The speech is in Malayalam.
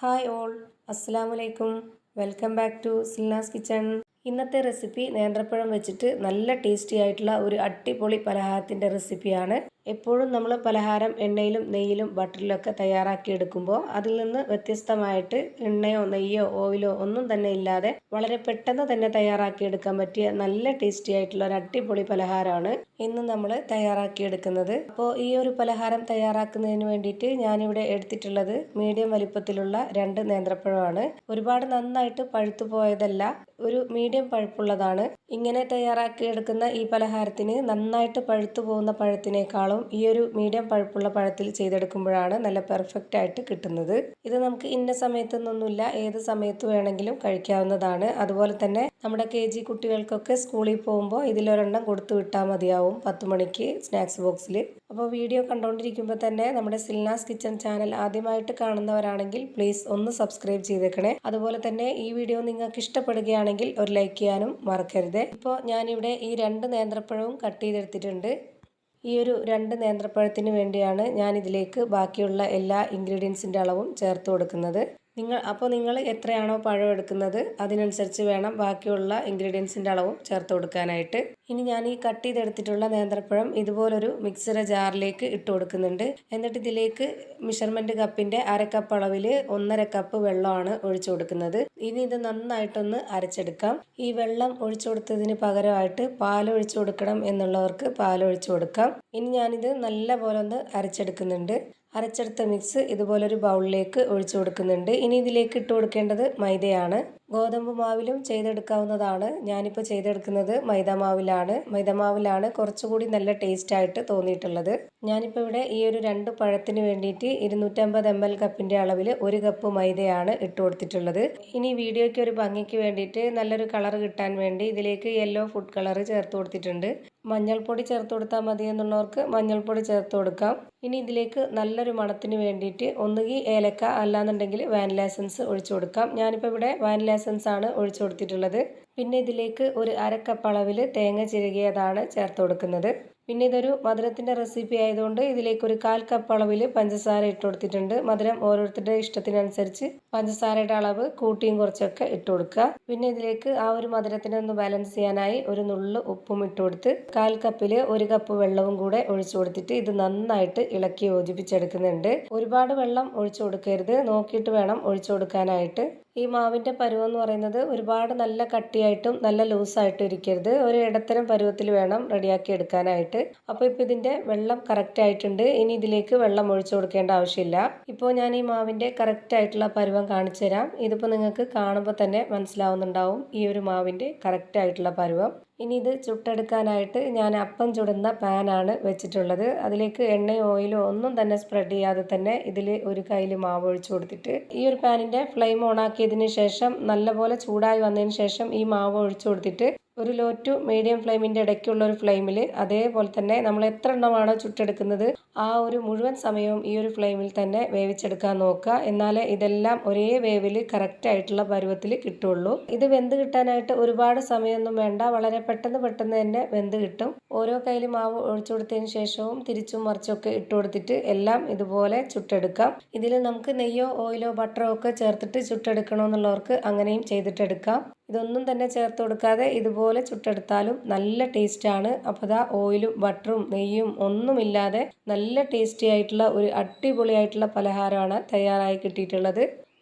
Hi all. അസ്സാം welcome back to Silnas kitchen. ഇന്നത്തെ റെസിപ്പി നേന്ത്രപ്പഴം വെച്ചിട്ട് നല്ല ടേസ്റ്റി ആയിട്ടുള്ള ഒരു അടിപൊളി പലഹാരത്തിന്റെ റെസിപ്പിയാണ്. എപ്പോഴും നമ്മൾ പലഹാരം എണ്ണയിലും നെയ്യിലും ബട്ടറിലൊക്കെ തയ്യാറാക്കി എടുക്കുമ്പോൾ അതിൽ നിന്ന് വ്യത്യസ്തമായിട്ട് എണ്ണയോ നെയ്യോ ഓയിലോ ഒന്നും തന്നെ ഇല്ലാതെ വളരെ പെട്ടെന്ന് തന്നെ തയ്യാറാക്കി എടുക്കാൻ പറ്റിയ നല്ല ടേസ്റ്റി ആയിട്ടുള്ള ഒരു അടിപൊളി പലഹാരമാണ് ഇന്ന് നമ്മൾ തയ്യാറാക്കി എടുക്കുന്നത് അപ്പോൾ ഈ ഒരു പലഹാരം തയ്യാറാക്കുന്നതിന് വേണ്ടിയിട്ട് ഞാനിവിടെ എടുത്തിട്ടുള്ളത് മീഡിയം വലിപ്പത്തിലുള്ള രണ്ട് നേന്ത്രപ്പഴമാണ്. ഒരുപാട് നന്നായിട്ട് പഴുത്തു പോയതല്ല ഒരു മീഡിയം പഴുപ്പുള്ളതാണ്. ഇങ്ങനെ തയ്യാറാക്കി എടുക്കുന്ന ഈ പലഹാരത്തിന് നന്നായിട്ട് പഴുത്തു പോകുന്ന പഴത്തിനേക്കാളും ഈ ഒരു മീഡിയം പഴുപ്പുള്ള പഴത്തിൽ ചെയ്തെടുക്കുമ്പോഴാണ് നല്ല പെർഫെക്റ്റ് ആയിട്ട് കിട്ടുന്നത്. ഇത് നമുക്ക് ഇന്ന സമയത്തൊന്നുമില്ല. ഏത് സമയത്ത് വേണമെങ്കിലും കഴിക്കാവുന്നതാണ്. അതുപോലെ തന്നെ നമ്മുടെ കെ ജി കുട്ടികൾക്കൊക്കെ സ്കൂളിൽ പോകുമ്പോൾ ഇതിലൊരെണ്ണം കൊടുത്തു വിട്ടാൽ മതിയാവും പത്ത് മണിക്ക് സ്നാക്സ് ബോക്സിൽ. അപ്പോൾ വീഡിയോ കണ്ടുകൊണ്ടിരിക്കുമ്പോൾ തന്നെ നമ്മുടെ സിൽനാസ് കിച്ചൺ ചാനൽ ആദ്യമായിട്ട് കാണുന്നവരാണെങ്കിൽ പ്ലീസ് ഒന്ന് സബ്സ്ക്രൈബ് ചെയ്തേക്കണേ. അതുപോലെ തന്നെ ഈ വീഡിയോ നിങ്ങൾക്ക് ഇഷ്ടപ്പെടുകയാണെങ്കിൽ ഒരു ലൈക്ക് ചെയ്യാനും മറക്കരുത്. ഇപ്പോൾ ഞാനിവിടെ ഈ രണ്ട് നേന്ത്രപ്പഴവും കട്ട് ചെയ്തെടുത്തിട്ടുണ്ട്. ഈ ഒരു രണ്ട് നേന്ത്രപ്പഴത്തിന് വേണ്ടിയാണ് ഞാൻ ഇതിലേക്ക് ബാക്കിയുള്ള എല്ലാ ഇൻഗ്രീഡിയൻസിന്റെ അളവും ചേർത്ത് കൊടുക്കുന്നത്. നിങ്ങൾ അപ്പോൾ നിങ്ങൾ എത്രയാണോ പഴം എടുക്കുന്നത് അതിനനുസരിച്ച് വേണം ബാക്കിയുള്ള ഇൻഗ്രീഡിയൻസിന്റെ അളവും ചേർത്ത് കൊടുക്കാനായിട്ട്. ഇനി ഞാൻ ഈ കട്ട് ചെയ്തെടുത്തിട്ടുള്ള നേന്ത്രപ്പഴം ഇതുപോലൊരു മിക്സറ ജാറിലേക്ക് ഇട്ട് കൊടുക്കുന്നുണ്ട്. എന്നിട്ട് ഇതിലേക്ക് മെഷർമെന്റ് കപ്പിന്റെ അരക്കപ്പ് കപ്പ് അളവിൽ ഒന്നര കപ്പ് വെള്ളമാണ് ഒഴിച്ചു കൊടുക്കുന്നത്. ഇനി ഇത് നന്നായിട്ടൊന്ന് അരച്ചെടുക്കാം. ഈ വെള്ളം ഒഴിച്ചു കൊടുത്തതിന് പകരമായിട്ട് പാൽ ഒഴിച്ചു കൊടുക്കണം എന്നുള്ളവർക്ക് പാൽ ഒഴിച്ചു കൊടുക്കാം. ഇനി ഞാനിത് നല്ല പോലെ ഒന്ന് അരച്ചെടുക്കുന്നുണ്ട്. അരച്ചെടുത്ത മിക്സ് ഇതുപോലൊരു ബൗളിലേക്ക് ഒഴിച്ചു കൊടുക്കുന്നുണ്ട്. ഇനി ഇതിലേക്ക് ഇട്ട് കൊടുക്കേണ്ടത് മൈദയാണ്. ഗോതമ്പ് മാവിലും ചെയ്തെടുക്കാവുന്നതാണ്. ഞാനിപ്പോൾ ചെയ്തെടുക്കുന്നത് മൈദാമാവിലാണ് മൈദാമാവിലാണ് കുറച്ചുകൂടി നല്ല ടേസ്റ്റ് ആയിട്ട് തോന്നിയിട്ടുള്ളത്. ഞാനിപ്പോൾ ഇവിടെ ഈ ഒരു രണ്ട് പഴത്തിന് വേണ്ടിയിട്ട് ഇരുന്നൂറ്റമ്പത് എം എൽ കപ്പിന്റെ അളവിൽ ഒരു കപ്പ് മൈദയാണ് ഇട്ട് കൊടുത്തിട്ടുള്ളത്. ഇനി വീഡിയോയ്ക്ക് ഒരു ഭംഗിക്ക് വേണ്ടിയിട്ട് നല്ലൊരു കളർ കിട്ടാൻ വേണ്ടി ഇതിലേക്ക് യെല്ലോ ഫുഡ് കളർ ചേർത്ത് കൊടുത്തിട്ടുണ്ട്. മഞ്ഞൾപ്പൊടി ചേർത്ത് കൊടുത്താൽ മതി എന്നുള്ളവർക്ക് മഞ്ഞൾപ്പൊടി ചേർത്ത് കൊടുക്കാം. ഇനി ഇതിലേക്ക് നല്ലൊരു മണത്തിന് വേണ്ടിയിട്ട് ഒന്നുകിൽ ഏലക്ക അല്ലാന്നുണ്ടെങ്കിൽ വാനില എസൻസ് ഒഴിച്ചു കൊടുക്കാം. ഞാനിപ്പോൾ ഇവിടെ വാനില എസൻസ് ആണ് ഒഴിച്ചു കൊടുത്തിട്ടുള്ളത്. പിന്നെ ഇതിലേക്ക് ഒരു അരക്കപ്പ് അളവിൽ തേങ്ങ ചിരകിയതാണ് ചേർത്ത് കൊടുക്കുന്നത്. പിന്നെ ഇതൊരു മധുരത്തിന്റെ റെസിപ്പി ആയതുകൊണ്ട് ഇതിലേക്ക് ഒരു കാൽ കപ്പ് അളവിൽ പഞ്ചസാര ഇട്ട് കൊടുത്തിട്ടുണ്ട്. മധുരം ഓരോരുത്തരുടെ ഇഷ്ടത്തിനനുസരിച്ച് പഞ്ചസാരയുടെ അളവ് കൂട്ടിയും കുറച്ചൊക്കെ ഇട്ട് കൊടുക്കുക. പിന്നെ ഇതിലേക്ക് ആ ഒരു മധുരത്തിനെ ഒന്ന് ബാലൻസ് ചെയ്യാനായി ഒരു നുള്ളു ഉപ്പും ഇട്ട് കൊടുത്ത് കാൽ കപ്പിൽ ഒരു കപ്പ് വെള്ളവും കൂടെ ഒഴിച്ചു കൊടുത്തിട്ട് ഇത് നന്നായിട്ട് ഇളക്കി യോജിപ്പിച്ചെടുക്കുന്നുണ്ട്. ഒരുപാട് വെള്ളം ഒഴിച്ചു കൊടുക്കരുത്. നോക്കിയിട്ട് വേണം ഒഴിച്ചു കൊടുക്കാനായിട്ട്. ഈ മാവിന്റെ പരുവം എന്ന് പറയുന്നത് ഒരുപാട് നല്ല കട്ടിയായിട്ടും നല്ല ലൂസായിട്ടും ഇരിക്കരുത്. ഒരു ഇടത്തരം പരുവത്തിൽ വേണം റെഡിയാക്കി എടുക്കാനായിട്ട്. അപ്പോൾ ഇപ്പോൾ ഇതിന്റെ വെള്ളം കറക്റ്റ് ആയിട്ടുണ്ട്. ഇനി ഇതിലേക്ക് വെള്ളം ഒഴിച്ചു കൊടുക്കേണ്ട ആവശ്യമില്ല. ഇപ്പോൾ ഞാൻ ഈ മാവിന്റെ കറക്റ്റ് ആയിട്ടുള്ള പരുവം കാണിച്ചു തരാം ഇതിപ്പോൾ നിങ്ങൾക്ക് കാണുമ്പോൾ തന്നെ മനസ്സിലാവുന്നുണ്ടാവും ഈ ഒരു മാവിന്റെ കറക്റ്റ് ആയിട്ടുള്ള പരുവം. ഇനി ഇത് ചുട്ടെടുക്കാനായിട്ട് ഞാൻ അപ്പം ചുടുന്ന പാനാണ് വെച്ചിട്ടുള്ളത്. അതിലേക്ക് എണ്ണയോ ഓയിലോ ഒന്നും തന്നെ സ്പ്രെഡ് ചെയ്യാതെ തന്നെ ഇതിൽ ഒരു കയ്യിൽ മാവ് ഒഴിച്ചു കൊടുത്തിട്ട് ഈ ഒരു പാനിന്റെ ഫ്ലെയിം ഓൺ ആക്കിയതിന് ശേഷം നല്ലപോലെ ചൂടായി വന്നതിന് ശേഷം ഈ മാവ് ഒഴിച്ചു കൊടുത്തിട്ട് ഒരു ലോ ടു മീഡിയം ഫ്ലെയിമിന്റെ ഇടയ്ക്കുള്ള ഒരു ഫ്ലെയിമിൽ അതേപോലെ തന്നെ നമ്മൾ എത്ര എണ്ണമാണോ ചുട്ടെടുക്കുന്നത് ആ ഒരു മുഴുവൻ സമയവും ഈ ഒരു ഫ്ലെയിമിൽ തന്നെ വേവിച്ചെടുക്കാൻ നോക്കുക. എന്നാലേ ഇതെല്ലാം ഒരേ വേവിൽ കറക്റ്റ് ആയിട്ടുള്ള പരുവത്തിൽ കിട്ടുള്ളൂ. ഇത് വെന്ത് കിട്ടാനായിട്ട് ഒരുപാട് സമയമൊന്നും വേണ്ട. വളരെ പെട്ടെന്ന് പെട്ടെന്ന് തന്നെ വെന്ത് കിട്ടും. ഓരോ കയ്യിൽ മാവ് ഒഴിച്ചു കൊടുത്തതിന് ശേഷവും തിരിച്ചും മറിച്ചൊക്കെ ഇട്ട് കൊടുത്തിട്ട് എല്ലാം ഇതുപോലെ ചുട്ടെടുക്കാം. ഇതിൽ നമുക്ക് നെയ്യോ ഓയിലോ ബട്ടറോ ഒക്കെ ചേർത്തിട്ട് ചുട്ടെടുക്കണമെന്നുള്ളവർക്ക് അങ്ങനെയും ചെയ്തിട്ടെടുക്കാം. ഇതൊന്നും തന്നെ ചേർത്ത് കൊടുക്കാതെ ഇതുപോലെ ചുട്ടെടുത്താലും നല്ല ടേസ്റ്റാണ്. അപ്പോൾ ദാ ഓയിലും ബട്ടറും നെയ്യും ഒന്നുമില്ലാതെ നല്ല ടേസ്റ്റി ആയിട്ടുള്ള ഒരു അടിപൊളിയായിട്ടുള്ള പലഹാരമാണ് തയ്യാറായി കിട്ടിയിട്ടുള്ളത്.